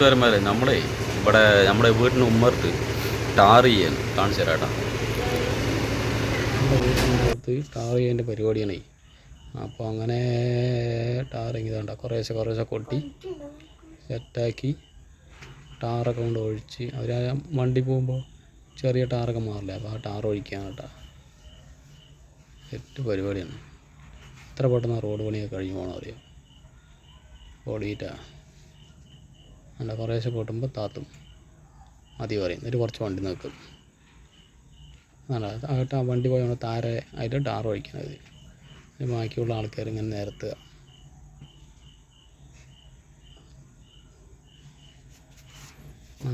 കൂട്ടുകാരന്മാരെ നമ്മളെ ഇവിടെ നമ്മുടെ വീടിന് ഉമ്മർത്ത് ടാർ ചെയ്യാൻ കാണിച്ചു തരാട്ടാ ചെയ്യേണ്ട പരിപാടിയാണ് അപ്പോൾ അങ്ങനെ ടാറിങ് ഇതാണ്ട കുറേശ്ശെ കുറേശ്ശെ കൊട്ടി സെറ്റാക്കി ടാറൊക്കെ കൊണ്ട് ഒഴിച്ച് അവർ വണ്ടി പോകുമ്പോൾ ചെറിയ ടാറൊക്കെ മാറില്ല? അപ്പോൾ ആ ടാർ ഒഴിക്കാൻ കേട്ടോ. സെറ്റ് പരിപാടിയാണ്. എത്ര പെട്ടെന്ന് റോഡ് പണിയൊക്കെ കഴിഞ്ഞ് പോകണം അറിയാം. ഓടിയിട്ടാ. അല്ല കുറേശ്ശെ കൂട്ടുമ്പോൾ താത്തും. മതി പറയും. എന്നിട്ട് കുറച്ച് വണ്ടി നിൽക്കും. അല്ല ആയിട്ട് ആ വണ്ടി പോയ താരെ അതിൽ ടാർ ഒഴിക്കണത് ബാക്കിയുള്ള ആൾക്കാർ ഇങ്ങനെ നിരത്തുക.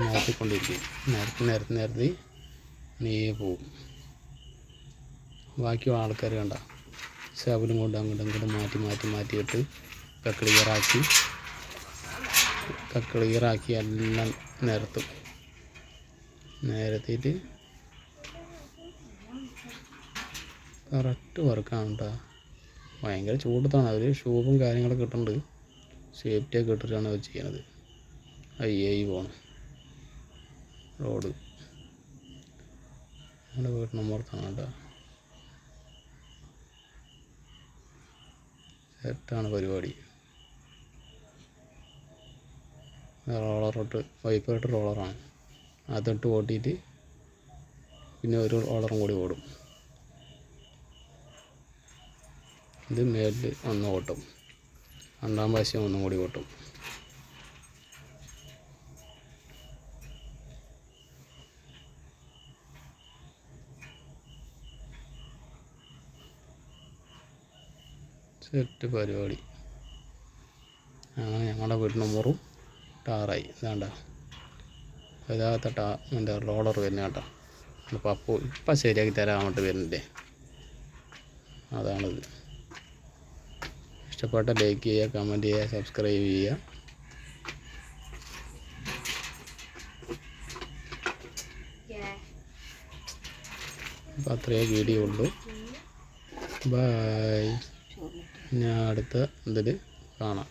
നിരത്തിക്കൊണ്ടിരിക്കും നിരത്തി നിരത്തി നിരത്തി നീ പോവും ബാക്കിയുള്ള ആൾക്കാർ കണ്ട. ശബലും കൊണ്ട് അങ്ങോട്ടും ഇങ്ങോട്ടും മാറ്റി മാറ്റി മാറ്റിയിട്ട് ക്ലിയറാക്കി ഒക്കെ ക്ലിയറാക്കി എല്ലാം നിരത്തും. നിരത്തിയിട്ട് കറക്റ്റ് വർക്കാണ് കേട്ടോ ഭയങ്കര ചൂടത്താണ്. അവർ ഷൂവും കാര്യങ്ങളൊക്കെ ഇട്ടിട്ടുണ്ട്. സേഫ്റ്റിയൊക്കെ ഇട്ടിട്ടാണ് അവർ ചെയ്യണത്. അയ്യായി പോണം. റോഡ് നമ്മുടെ വീട്ടിന് പുറത്താണ് കേട്ടോ. സെറ്റാണ് പരിപാടി. റോളറിട്ട് ഇട്ട് റോളറാണ് അതിട്ട് ഓട്ടിയിട്ട് പിന്നെ ഒരു റോളറും കൂടി ഓടും. ഇത് മേലിൽ ഒന്ന് ഓട്ടും. രണ്ടാം പ്രാവശ്യം ഒന്നും കൂടി ഓട്ടും. സെറ്റ് പരിപാടി. അങ്ങനെ ഞങ്ങളുടെ വീടിന് മുറും. ടാറായി. ഇതാണ്ട. ഇതാകത്ത ടാ എന്റെ റോളർ വരുന്ന കേട്ടോ. അപ്പോൾ അപ്പോൾ ഇപ്പം ശരിയാക്കി തരാൻ അങ്ങോട്ട് വരുന്നില്ലേ? അതാണിത്. ഇഷ്ടപ്പെട്ട ലൈക്ക് ചെയ്യുക കമന്റ് ചെയ്യുക സബ്സ്ക്രൈബ് ചെയ്യുക. അപ്പോൾ അത്രയേ വീഡിയോ ഉള്ളൂ. ബായ് ഞാൻ അടുത്ത ഇതിൽ കാണാം.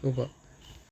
そう。